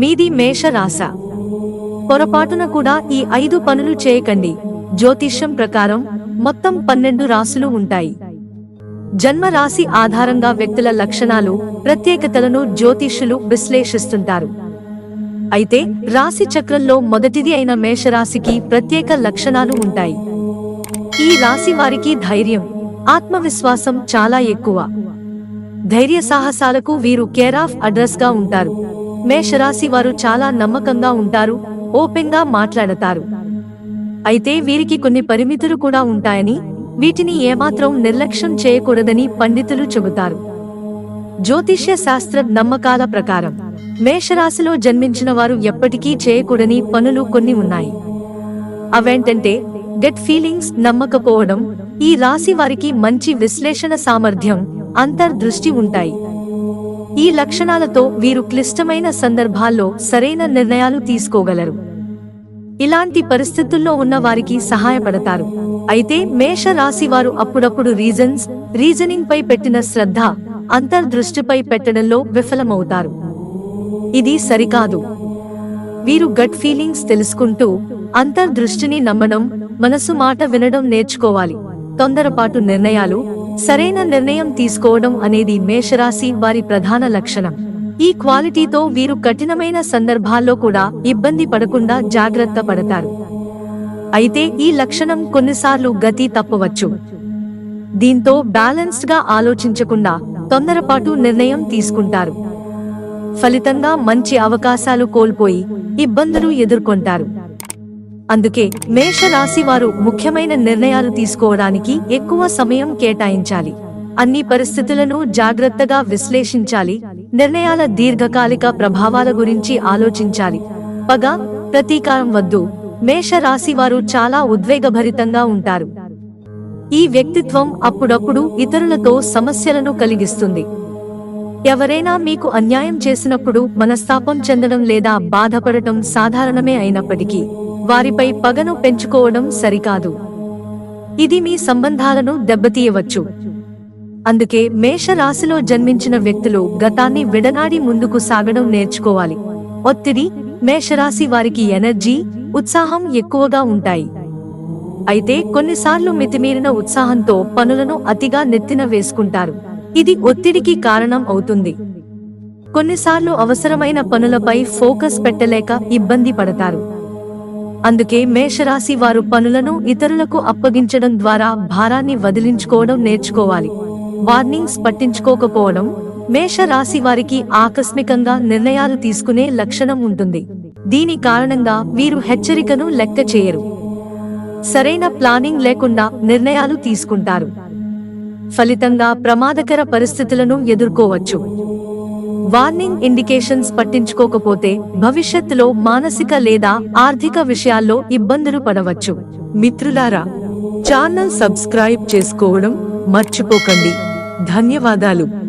మీది మేష రాశ పొరపాటున కూడా ఈ ఐదు పనులు చేయకండి. జ్యోతిష్యం ప్రకారం మొత్తం పన్నెండు రాసులు ఉంటాయి. జన్మ రాశి ఆధారంగా వ్యక్తుల లక్షణాలు ప్రత్యేకతలను జ్యోతిష్యులు విశ్లేషిస్తుంటారు. అయితే రాశి చక్రంలో మొదటిది అయిన మేషరాశికి ప్రత్యేక లక్షణాలు ఉంటాయి. ఈ రాశి వారికి ధైర్యం ఆత్మవిశ్వాసం చాలా ఎక్కువ. ధైర్య సాహసాలకు వీరు కేర్ ఆఫ్ అడ్రస్గా ఉంటారు. మేషరాశి వారు చాలా నమ్మకంగా ఉంటారు ఓపెన్గా మాట్లాడతారు. అయితే వీరికి కొన్ని పరిమితులు కూడా ఉంటాయని వీటిని ఏమాత్రం నిర్లక్ష్యం చేయకూడదని పండితులు చెబుతారు. జ్యోతిష్య శాస్త్ర నమ్మకాల ప్రకారం మేషరాశిలో జన్మించిన వారు ఎప్పటికీ చేయకూడని పనులు కొన్ని ఉన్నాయి. అవేంటంటే గెట్ ఫీలింగ్స్ నమ్మకపోవడం ఈ రాశి వారికి మంచి విశ్లేషణ సామర్థ్యం అంతర్దృష్టి ఉంటాయి. ఈ లక్షణాలతో వీరు క్లిష్టమైన సందర్భాల్లో సరైన నిర్ణయాలు తీసుకోగలరు. ఇలాంటి పరిస్థితుల్లో ఉన్న వారికి సహాయపడతారు. అయితే మేష రాశి వారు అప్పుడప్పుడు రీజన్స్ రీజనింగ్ పై పెట్టిన శ్రద్ధ అంతర్దృష్టిపై పెట్టడంలో విఫలమవుతారు. ఇది సరికాదు. వీరు గట్ ఫీలింగ్స్ తెలుసుకుంటూ అంతర్దృష్టిని నమ్మడం మనసు మాట వినడం నేర్చుకోవాలి. తొందరపాటు నిర్ణయాలు సరైన నిర్ణయం తీసుకోవడం అనేది మేషరాశి వారి ప్రధాన లక్షణం. ఈ క్వాలిటీతో వీరు కఠినమైన సందర్భాల్లో కూడా ఇబ్బంది పడకుండా జాగ్రత్త పడతారు. అయితే ఈ లక్షణం కొన్నిసార్లు గతి తప్పవచ్చు. దీంతో బ్యాలెన్స్డ్గా ఆలోచించకుండా తొందరపాటు నిర్ణయం తీసుకుంటారు. ఫలితంగా మంచి అవకాశాలు కోల్పోయి ఇబ్బందులు ఎదుర్కొంటారు. అందుకే మేష రాశి వారు ముఖ్యమైన నిర్ణయాలు తీసుకోవడానికి ఎక్కువ సమయం కేటాయించాలి. అన్ని పరిస్థితులను జాగ్రత్తగా విశ్లేషించాలి. నిర్ణయాల దీర్ఘకాలిక ప్రభావాల గురించి ఆలోచించాలి. పగ ప్రతీకారం వద్దు. మేష రాశి వారు చాలా ఉద్వేగభరితంగా ఉంటారు. ఈ వ్యక్తిత్వం అప్పుడప్పుడు ఇతరులతో సమస్యలను కలిగిస్తుంది. ఎవరైనా మీకు అన్యాయం చేసినప్పుడు మనస్తాపం చెందడం లేదా బాధపడటం సాధారణమే అయినప్పటికీ వారిపై పగను పెంచుకోవడం సరికాదు. ఇది మీ సంబంధాలను దెబ్బతీయవచ్చు. అందుకే మేషరాశిలో జన్మించిన వ్యక్తులు గతాన్ని విడనాడి ముందుకు సాగడం నేర్చుకోవాలి. ఒత్తిడి మేషరాశి వారికి ఎనర్జీ ఉత్సాహం ఎక్కువగా ఉంటాయి. అయితే కొన్నిసార్లు మితిమీరిన ఉత్సాహంతో పనులను అతిగా నెత్తిన వేసుకుంటారు. ఇది ఒత్తిడికి కారణం అవుతుంది. కొన్నిసార్లు అవసరమైన పనులపై ఫోకస్ పెట్టలేక ఇబ్బంది పడతారు. అందుకే మేషరాశి వారు పనులను ఇతరులకు అప్పగించడం ద్వారా భారాన్ని వదిలించుకోవడం నేర్చుకోవాలి. వార్నింగ్స్ పట్టించుకోకపోవడం మేష రాశి వారికి ఆకస్మికంగా నిర్ణయాలు తీసుకునే లక్షణం ఉంటుంది. దీని కారణంగా వీరు హెచ్చరికను లెక్క చేయరు. సరైన ప్లానింగ్ లేకుండా నిర్ణయాలు తీసుకుంటారు. ఫలితంగా ప్రమాదకర పరిస్థితులను ఎదుర్కోవచ్చు. వార్నింగ్ ఇండికేషన్స్ పట్టించుకోకపోతే భవిష్యత్తులో మానసిక లేదా ఆర్థిక విషయాల్లో ఇబ్బందులు పడవచ్చు. మిత్రులారా ఛానల్ సబ్స్క్రైబ్ చేసుకోవడం మర్చిపోకండి. ధన్యవాదాలు.